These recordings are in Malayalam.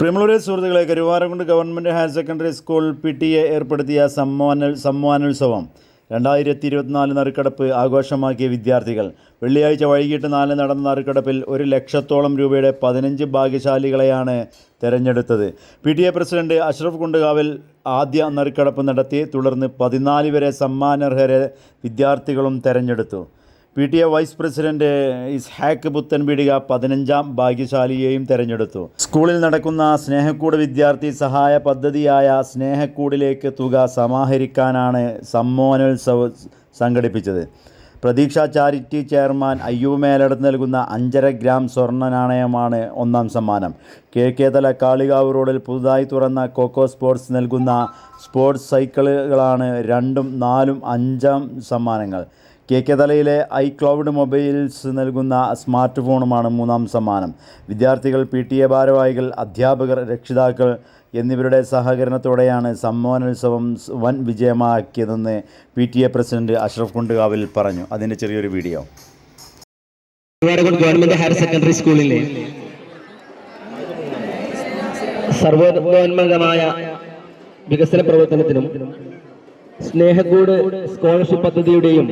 പ്രിമളൂരെ സുഹൃത്തുക്കളെ Karuvarakundu government higher secondary school P T A ഏർപ്പെടുത്തിയ സമ്മാന സമ്മാനോത്സവം രണ്ടായിരത്തി ഇരുപത്തിനാല് നറുക്കെടുപ്പ് ആഘോഷമാക്കിയ വിദ്യാർത്ഥികൾ. വെള്ളിയാഴ്ച വൈകിട്ട് നാല് നടന്ന നറുക്കെടുപ്പിൽ ഒരു ലക്ഷത്തോളം രൂപയുടെ പതിനഞ്ച് ഭാഗ്യശാലികളെയാണ് തെരഞ്ഞെടുത്തത്. P T A president Ashraf കുണ്ടുകാവിൽ ആദ്യ നറുക്കെടുപ്പ് നടത്തി തുടർന്ന് പതിനാല് വരെ സമ്മാനർഹരെ വിദ്യാർത്ഥികളും തെരഞ്ഞെടുത്തു. P T A vice president Ishaq Puthanpeedika പതിനഞ്ചാം ഭാഗ്യശാലിയെയും തെരഞ്ഞെടുത്തു. സ്കൂളിൽ നടക്കുന്ന സ്നേഹക്കൂട് വിദ്യാർത്ഥി സഹായ പദ്ധതിയായ സ്നേഹക്കൂടിലേക്ക് തുക സമാഹരിക്കാനാണ് സമ്മോനോത്സവം സംഘടിപ്പിച്ചത്. പ്രതീക്ഷ ചാരിറ്റി ചെയർമാൻ അയ്യൂബ് മേലടത്ത് നൽകുന്ന അഞ്ചര ഗ്രാം സ്വർണ നാണയമാണ് ഒന്നാം സമ്മാനം. കെ കെ തല കാളികാവ് റോഡിൽ പുതുതായി തുറന്ന കോക്കോ സ്പോർട്സ് നൽകുന്ന സ്പോർട്സ് സൈക്കിളുകളാണ് രണ്ടും നാലും അഞ്ചാം സമ്മാനങ്ങൾ. കെ കെ തലയിലെ ഐ ക്ലൗഡ് മൊബൈൽസ് നൽകുന്ന സ്മാർട്ട് ഫോണുമാണ് മൂന്നാം സമ്മാനം. വിദ്യാർത്ഥികൾ പി ടി എ ഭാരവാഹികൾ അധ്യാപകർ രക്ഷിതാക്കൾ എന്നിവരുടെ സഹകരണത്തോടെയാണ് സമ്മാനോത്സവം വൻ വിജയമാക്കിയതെന്ന് P T A president Ashraf കുണ്ടുകാവിൽ പറഞ്ഞു. അതിന്റെ ചെറിയൊരു വീഡിയോ. ഗവൺമെന്റ് ഹയർ സെക്കൻഡറി സ്കൂളിലെ സർവോന്മതമായ വികസന പ്രവർത്തനത്തിനും സ്നേഹക്കൂട് സ്കോളർഷിപ്പ് പദ്ധതിയുടെയും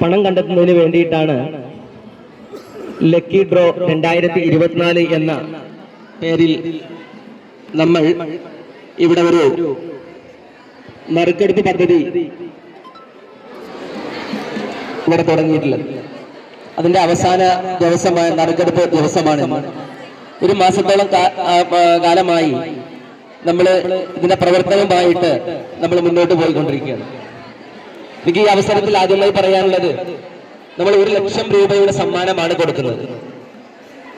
പണം കണ്ടെത്തുന്നതിന് വേണ്ടിയിട്ടാണ് ലക്കി ഡ്രോ രണ്ടായിരത്തി ഇരുപത്തിനാല് എന്ന പേരിൽ നമ്മൾ ഇവിടെ ഒരു നറുക്കെടുപ്പ് പദ്ധതി ഇവിടെ തുടങ്ങിയിട്ടുള്ളത്. അതിന്റെ അവസാന ദിവസമായ നറുക്കെടുപ്പ് ദിവസമാണ് ഒരു മാസത്തോളം കാലമായി നമ്മൾ ഇതിന്റെ പ്രവർത്തനമായിട്ട് നമ്മൾ മുന്നോട്ട് പോയിക്കൊണ്ടിരിക്കുകയാണ്. എനിക്ക് ഈ അവസരത്തിൽ ആദ്യമായി പറയാനുള്ളത് നമ്മൾ ഒരു ലക്ഷം രൂപയുടെ സമ്മാനമാണ് കൊടുക്കുന്നത്.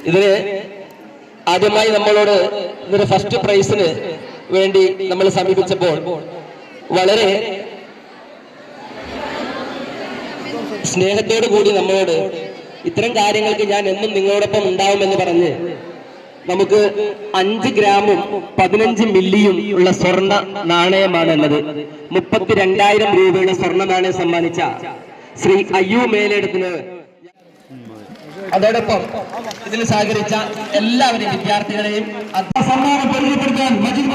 ഇതിന് ആദ്യമായി നമ്മളോട് ഇതിന്റെ ഫസ്റ്റ് പ്രൈസിന് വേണ്ടി നമ്മൾ സമീപിച്ചപ്പോൾ വളരെ സ്നേഹത്തോടു കൂടി നമ്മളോട് ഇത്തരം കാര്യങ്ങൾക്ക് ഞാൻ എന്നും നിങ്ങളോടൊപ്പം ഉണ്ടാവുമെന്ന് പറഞ്ഞ് നമുക്ക് അഞ്ച് ഗ്രാമും പതിനഞ്ച് മില്ലിയും ഉള്ള സ്വർണ നാണയമാണ് ഉള്ളത് മുപ്പത്തിരണ്ടായിരം രൂപയുടെ സ്വർണ നാണയം സമ്മാനിച്ച ശ്രീ അയ്യു മേലെടുത്തിന് അതോടൊപ്പം ഇതിൽ സഹകരിച്ച എല്ലാവരെയും വിദ്യാർത്ഥികളെയും സമ്മാനം പരിചയപ്പെടുത്താൻ മജിദ്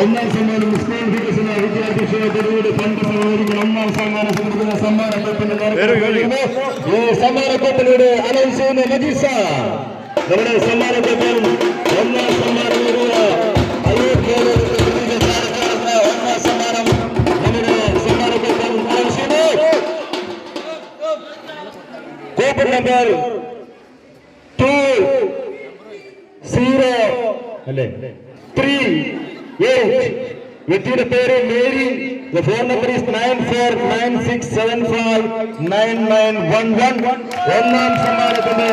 ഒന്നാം സമ്മാനം സ്കൂൾ വികസന വിദ്യാർത്ഥി ക്ഷേത്രയുടെ ഫണ്ട് സഹോദരികൾ ഒന്നാം സമ്മാന സമ്മാന സമ്മാനക്കൊപ്പിന് സമ്മാനക്കൊപ്പിലൂടെ അനൗൺസ് ചെയ്യുന്ന മജീസ. നമ്മുടെ സമ്മാനക്കൊപ്പം ഒന്നാം സമ്മാനം ചെയ്യുന്നു. കോപ്പർ നമ്പർ ടു സീറോ അല്ലേ? ത്രീ എയ്റ്റ് വ്യക്തിയുടെ പേര് Mary phone number is nine four nine six seven five nine nine one one ഒന്നാം സമ്മാനത്തിന്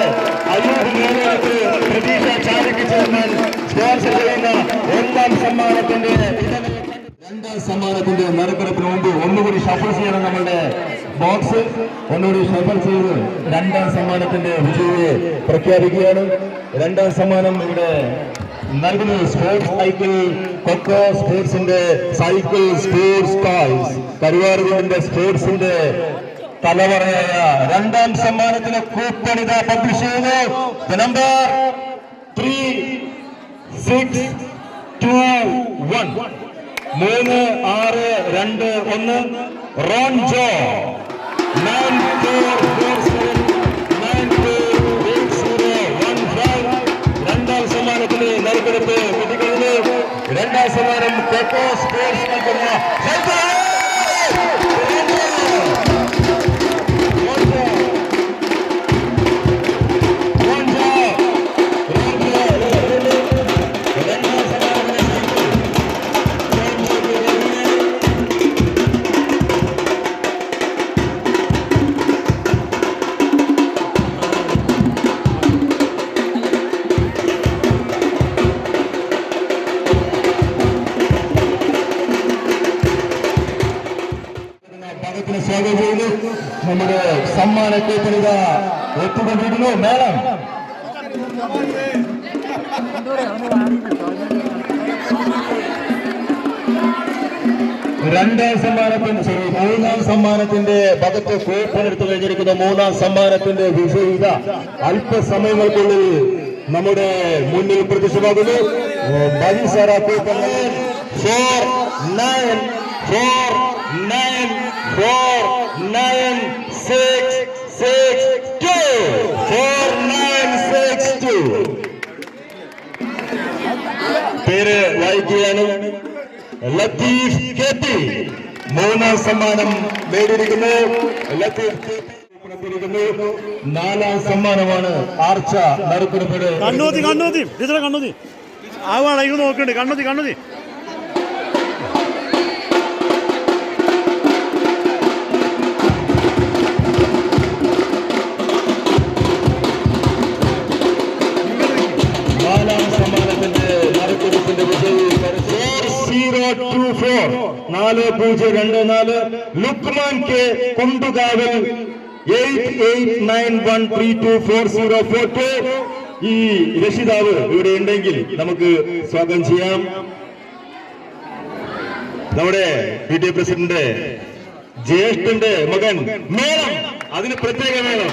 അയ്യൂബ് മേലേക്ക് പ്രതീക്ഷ ചാരിറ്റി ചെയർമാൻ സ്പോൺസർ ചെയ്യുന്ന ഒന്നാം സമ്മാനത്തിന്റെ രണ്ടാം സമ്മാനത്തിന്റെ നറുക്കെടുപ്പിന് മുമ്പ് ഒന്നുകൂടി ഷഫിൾ ചെയ്യണം നമ്മളുടെ ബോക്സ് ഒന്നുകൂടി സൈബർ ചെയ്ത് രണ്ടാം സമ്മാനത്തിന്റെ വിജയിയെ പ്രഖ്യാപിക്കുകയാണ്. രണ്ടാം സമ്മാനം ഇവിടെ നൽകുന്നത് സ്പോർട്സ് സൈക്കിൾ കൊക്കോ സ്പോർട്സിന്റെ സൈക്കിൾ സ്പോർട്സ് കോയ്സ് കരുവാറുകളുടെ സ്പോർട്സിന്റെ തലവറയായ രണ്ടാം സമ്മാനത്തിന് കൂപ്പണിത പബ്ലിഷ് ചെയ്യുന്നു. Number three six two one മൂന്ന് ആറ് രണ്ട് ഒന്ന്. റോൺ ജോ. നയൻ നമ്മുടെ സമ്മാന കൂപ്പണിക എത്തിക്കൊണ്ടിരിക്കുന്നു മേളം രണ്ടാം സമ്മാനത്തിന് sorry, മൂന്നാം സമ്മാനത്തിന്റെ ഭാഗത്ത് കൂപ്പൺ എടുത്തു കഴിഞ്ഞിരിക്കുന്ന മൂന്നാം സമ്മാനത്തിന്റെ വിജയിത അല്പസമയങ്ങൾക്കുള്ളിൽ നമ്മുടെ മുന്നിൽ പ്രത്യക്ഷമാകുന്നു ബൈസറ coupon four nine four nine four nine six six two four nine six two പേര് വായിക്കുകയാണ്. Latheef K P. സമ്മാനം നേടിയിരിക്കുന്നു. നാലാം സമ്മാനമാണ് ആർച്ച നറുക്കെടുപ്പ് കണ്ണൂതി കണ്ണൂതി കണ്ണൂതി ആ വേണം ഇത് നോക്കണ്ട് കണ്ണൂത്തി നാല് പൂജ്യം രണ്ട് നാല്. Lukman K കൊണ്ടുകാവൽ. Eight eight nine one three two four zero four two. ഈ രക്ഷിതാവ് ഇവിടെ ഉണ്ടെങ്കിൽ നമുക്ക് സ്വാഗതം ചെയ്യാം. നമ്മുടെ പി ടി പ്രസിഡന്റ് ജ്യേഷ്ഠന്റെ മകൻ മേളം. അതിന് പ്രത്യേക മേളം.